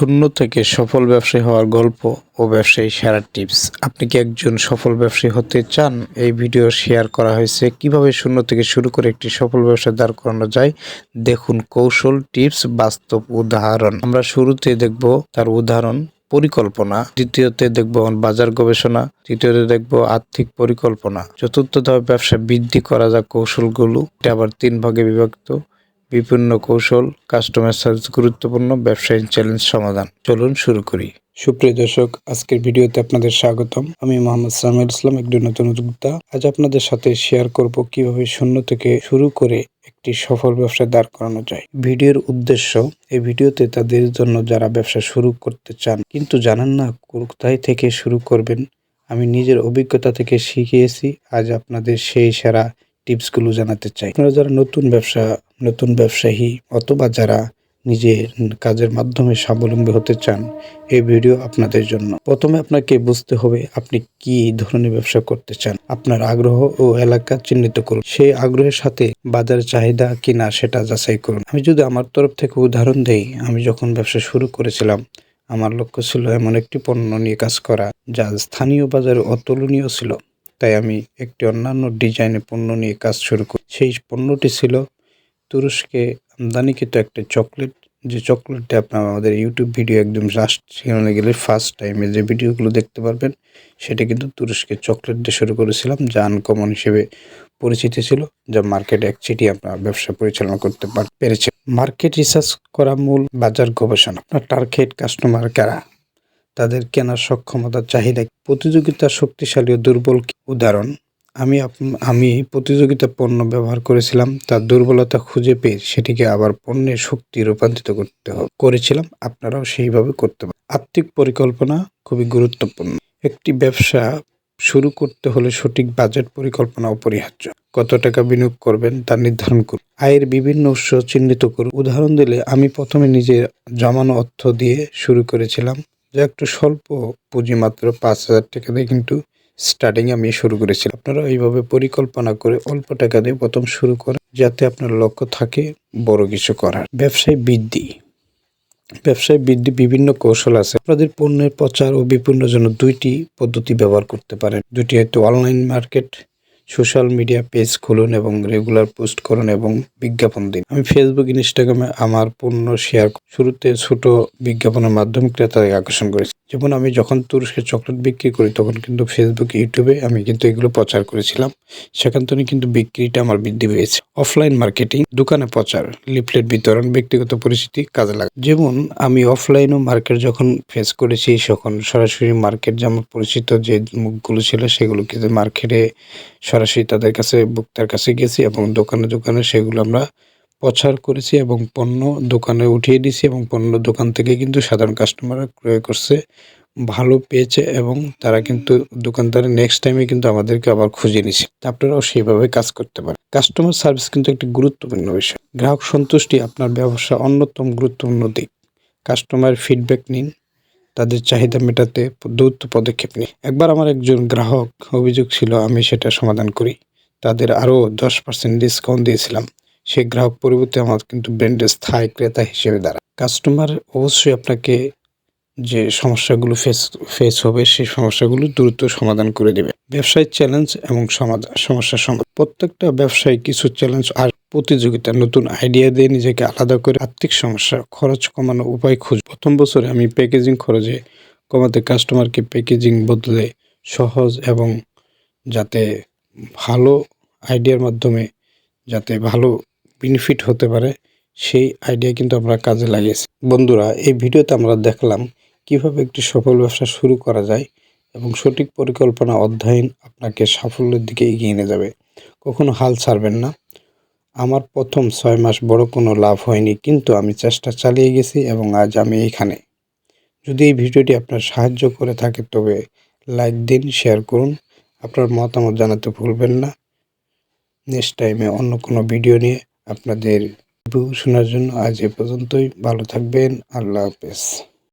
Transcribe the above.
শূন্য থেকে সফল ব্যবসায়ী হওয়ার গল্প ও ব্যবসায়ী সেরা টিপস। আপনি কি একজন সফল ব্যবসায়ী হতে চান? এই ভিডিও শেয়ার করা হয়েছে। কীভাবে শূন্য থেকে শুরু করে একটি সফল ব্যবসা দাঁড় করানো যায়? দেখুন কৌশল, টিপস, বাস্তব উদাহরণ। আমরা শুরুতে দেখব তার উদাহরণ, পরিকল্পনা। দ্বিতীয়তে দেখব বাজার গবেষণা। তৃতীয়তে দেখব আর্থিক পরিকল্পনা। চতুর্থ ধাপে ব্যবসা বৃদ্ধি করা যা কৌশলগুলো। এটা আবার তিন ভাগে বিভক্ত। বিভিন্ন কৌশল কাস্টমার সার্ভিস গুরুত্বপূর্ণ ব্যবসায়িক চ্যালেঞ্জ সমাধান। চলুন শুরু করি। সুপ্রিয় দর্শক, আজকের ভিডিওতে আপনাদের স্বাগতম। আমি মোহাম্মদ সামির ইসলাম একজন নতুন উদ্যোক্তা। আজ আপনাদের সাথে শেয়ার করব কীভাবে শূন্য থেকে শুরু করে একটি সফল ব্যবসা দাঁড় করানো যায়। ভিডিওর উদ্দেশ্য, এই ভিডিওতে তাদের জন্য যারা ব্যবসা শুরু করতে চান, কিন্তু জানেন না কোথায় থেকে শুরু করবেন, আমি নিজের অভিজ্ঞতা থেকে শিখিয়েছি। আজ আপনাদের সেই সেরা টিপসগুলো জানাতে চাই। আপনারা যারা নতুন ব্যবসা, নতুন ব্যবসায়ী অথবা যারা নিজের কাজের মাধ্যমে স্বাবলম্বী হতে চান, এই ভিডিও আপনাদের জন্য। প্রথমে আপনাকে বুঝতে হবে আপনি কি ধরনের ব্যবসা করতে চান। আপনার আগ্রহ ও এলাকা চিহ্নিত করুন। সেই আগ্রহের সাথে বাজার চাহিদা কিনা সেটা যাচাই করুন। আমি যদি আমার তরফ থেকে উদাহরণ দেই, আমি যখন ব্যবসা শুরু করেছিলাম, আমার লক্ষ্য ছিল এমন একটি পণ্য নিয়ে কাজ করা, যা স্থানীয় বাজারে অতুলনীয় ছিল। তাই আমি একটি অন্যান্য ডিজাইনের পণ্য নিয়ে কাজ শুরু করি। সেই পণ্যটি ছিল তুরস্কে আমদানিকৃত একটা চকলেট। যে চকলেটটি আপনার আমাদের ইউটিউব ভিডিও একদম লাস্ট সেখানে গেলে ফার্স্ট টাইমে যে ভিডিওগুলো দেখতে পারবেন, সেটা কিন্তু তুরস্কের চকলেট দিয়ে শুরু করেছিলাম, যা আনকমন হিসেবে পরিচিত ছিল, যা মার্কেটে এক চিঠি আপনার ব্যবসা পরিচালনা করতে পেরেছে মার্কেট রিসার্চ করা মূল বাজার গবেষণা। আপনার টার্গেট কাস্টমার কারা? তাদের কেনার সক্ষমতা চাহিদা প্রতিযোগিতা শক্তিশালী ও দুর্বল উদাহরণ, আমি আমি প্রতিযোগিতা পণ্য ব্যবহার করেছিলাম তার দুর্বলতা খুঁজে পেয়ে সেটিকে আবার পণ্যের শক্তি রূপান্তরিত করতে হবে। করেছিলাম, আপনারাও সেইভাবে করতে পারেন। আর্থিক পরিকল্পনা খুবই গুরুত্বপূর্ণ। একটি ব্যবসা শুরু করতে হলে সঠিক বাজেট পরিকল্পনা অপরিহার্য। কত টাকা বিনিয়োগ করবেন তা নির্ধারণ করুন। আয়ের বিভিন্ন উৎস চিহ্নিত করুন। উদাহরণ দিলে, আমি প্রথমে নিজের জমানো অর্থ দিয়ে শুরু করেছিলাম। যা একটু স্বল্প পুঁজি মাত্র পাঁচ হাজার টাকা দিয়ে কিন্তু স্টার্টিং আমি শুরু করেছিলাম। আপনারা এইভাবে পরিকল্পনা করে অল্প টাকা দিয়ে প্রথম শুরু করেন যাতে আপনার লক্ষ্য থাকে বড় কিছু করার। ব্যবসায় বৃদ্ধি। ব্যবসায় বৃদ্ধি বিভিন্ন কৌশল আছে। আপনাদের পণ্যের প্রচার ও বিপণনের জন্য দুইটি পদ্ধতি ব্যবহার করতে পারেন। দুটি হয়তো online market social media page খুলুন এবং রেগুলার পোস্ট করুন এবং বিজ্ঞাপন দিন। আমি ফেসবুক ইনস্টাগ্রামে আমার পণ্য শেয়ার শুরুতে ছোট বিজ্ঞাপনের মাধ্যমে ক্রেতাদের আকর্ষণ করেছি। যেমন আমি যখন তুরস্কের চকলেট বিক্রি করি, তখন কিন্তু ফেসবুক ইউটিউবে আমি কিন্তু এগুলো প্রচার করেছিলাম। সেখান থেকে কিন্তু বিক্রিটা আমার বৃদ্ধি পেয়েছে। অফলাইন মার্কেটিং দোকানে প্রচার লিফলেট বিতরণ, ব্যক্তিগত পরিস্থিতি কাজে লাগে যেমন আমি অফলাইনও মার্কেট যখন ফেস করেছি, তখন সরাসরি মার্কেট যেমন পরিচিত যে মুখগুলো ছিল, সেগুলো কিন্তু মার্কেটে সরাসরি তাদের কাছে, ভোক্তার কাছে গেছি এবং দোকানে দোকানে সেগুলো আমরা প্রচার করেছি এবং পণ্য দোকানে উঠিয়ে দিয়েছি এবং পণ্য দোকান থেকে কিন্তু সাধারণ কাস্টমাররা ক্রয় করছে, ভালো পেয়েছে এবং তারা কিন্তু দোকানদারের নেক্সট টাইমে কিন্তু আমাদেরকে আবার খুঁজে নিছে আপনারাও সেইভাবে কাজ করতে পারেন। কাস্টমার সার্ভিস কিন্তু একটি গুরুত্বপূর্ণ বিষয়। গ্রাহক সন্তুষ্টি আপনার ব্যবসা অন্যতম গুরুত্বপূর্ণ দিক। কাস্টমার ফিডব্যাক নিন। তাদের চাহিদা মেটাতে দ্রুত পদক্ষেপ নিন একবার আমার একজন গ্রাহক অভিযোগ ছিল, আমি সেটা সমাধান করি। তাদের আরও দশ পার্সেন্ট ডিসকাউন্ট দিয়েছিলাম। সেই গ্রাহক পরিবর্তে আমার কিন্তু ব্র্যান্ডের স্থায়ী ক্রেতা হিসেবে দাঁড়ায়। কাস্টমার অবশ্যই আপনাকে যে সমস্যাগুলো ফেস ফেস হবে, সেই সমস্যাগুলো দ্রুত সমাধান করে দেবে। ব্যবসায় চ্যালেঞ্জ এবং সমাধান সমস্যার সমাধান প্রত্যেকটা ব্যবসায় কিছু চ্যালেঞ্জ আর প্রতিযোগিতা নতুন আইডিয়া দিয়ে নিজেকে আলাদা করে আর্থিক সমস্যা, খরচ কমানো উপায় খুঁজ প্রথম বছরে আমি প্যাকেজিং খরচে কমাতে কাস্টমারকে প্যাকেজিং বদলে সহজ এবং যাতে ভালো আইডিয়ার মাধ্যমে যাতে ভালো বেনিফিট হতে পারে, সেই আইডিয়া কিন্তু আমরা কাজে লাগিয়েছি। বন্ধুরা, এই ভিডিওতে আমরা দেখলাম কীভাবে একটি সফল ব্যবসা শুরু করা যায় এবং সঠিক পরিকল্পনা অধ্যয়ন আপনাকে সাফল্যের দিকে এগিয়ে নিয়ে যাবে। কখনো হাল ছাড়বেন না। আমার প্রথম ছয় মাস বড় কোনো লাভ হয়নি, কিন্তু আমি চেষ্টা চালিয়ে গেছি এবং আজ আমি এখানে যদি এই ভিডিওটি আপনার সাহায্য করে থাকে, তবে লাইক দিন, শেয়ার করুন। আপনার মতামত জানাতে ভুলবেন না। নেক্সট টাইমে অন্য কোনো ভিডিও নিয়ে আপনাদের শোনার জন্য আজ এ পর্যন্তই। ভালো থাকবেন। আল্লাহ হাফেজ।